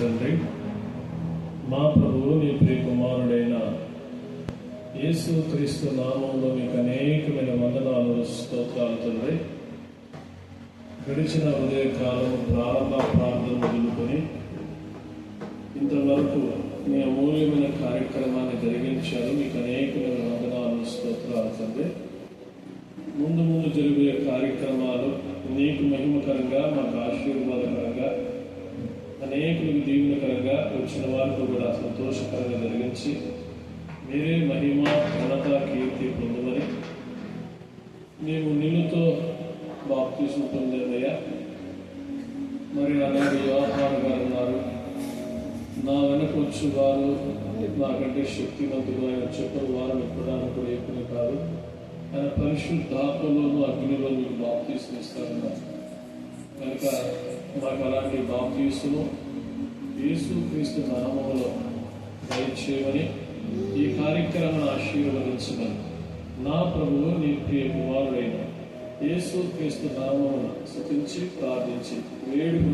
తండ్రి మా ప్రభువు నీ ప్రియకుమారుడైన యేసు క్రీస్తు నామంలో మీకు అనేకమైన వందనాలు స్తోత్రాలు తండ్రి. గడిచిన ఉదయకాలం ప్రారంభ ప్రార్థన మొదలుకొని ఇంతవరకు మీ అమూల్యమైన కార్యక్రమాన్ని జరిగించారు. మీకు అనేకమైన వందనాలు స్తోత్రాలు తండ్రి. ముందు ముందు జరిగే కార్యక్రమాలు నీకు మహిమకరంగా మాకు ఆశీర్వాదకరంగా అనేకులకు దీవెనకరంగా వచ్చిన వారికి కూడా సంతోషకరంగా జరిగించి మీరే మహిమ ఘనత కీర్తి పొందమని మేము నిన్నుతో బాప్తీసం పొందేదయ్యా మరి అలాగే వ్యవహారం గారు ఉన్నారు నా వెనక వచ్చి వారు నాకంటే శక్తివంతులు ఆయన చెప్పని వారు ఎప్పుడానికి కూడా ఎక్కువ కాదు ఆయన పరిశుద్ధాత్మలోనూ అగ్నిలో మీకు బాప్తీసం ఇస్తారన్నారు. కనుక మాకు అలాంటి బాప్తీసును యేసు క్రీస్తు నామములో దయచేయమని ఈ కార్యక్రమం ఆశీర్వదించమని. నా ప్రభువు నీ ప్రియ కుమారుడైన యేసు క్రీస్తు నామమును స్థుతించి ప్రార్థించి వేడుకు